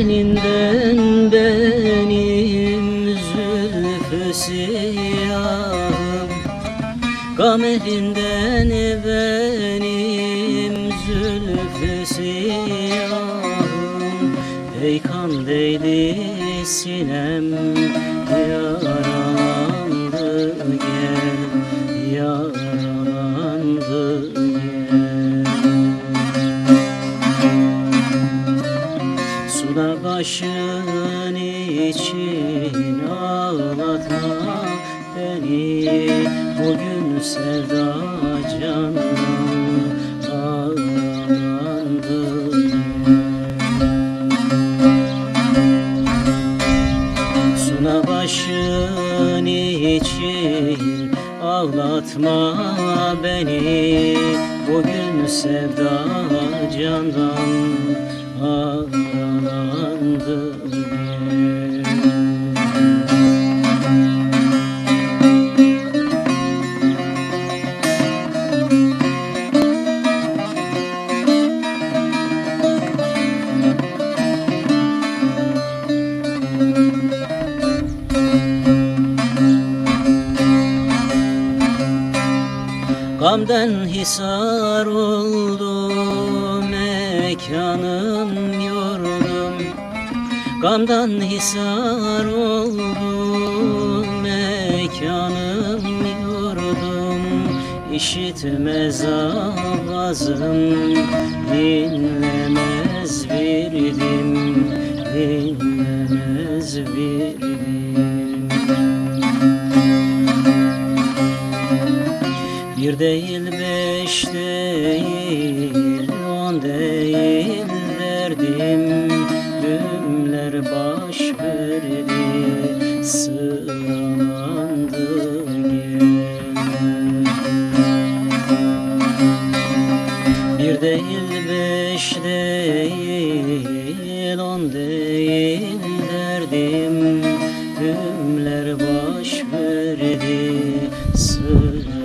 Elinden benim zülfü siyahım Gam elinden benim zülfü siyahım Ey kan değdi sinem yaralandı gel Yaralandı gel. Suda başın için ağlatma beni Bugün sevda canım Suna başın için ağlatma beni. Bugün sevda candan Gamden hisar oldu mekanım yurdum. Gamdan hisar oldu mekanım yurdum. İşitmez avazım dinlemez birdim dinlemez birdim Bir değil beş değil on değil verdim. Dümler baş verdi sığamandı Bir değil beş değil on değil verdim. Dümler baş verdi sığamandı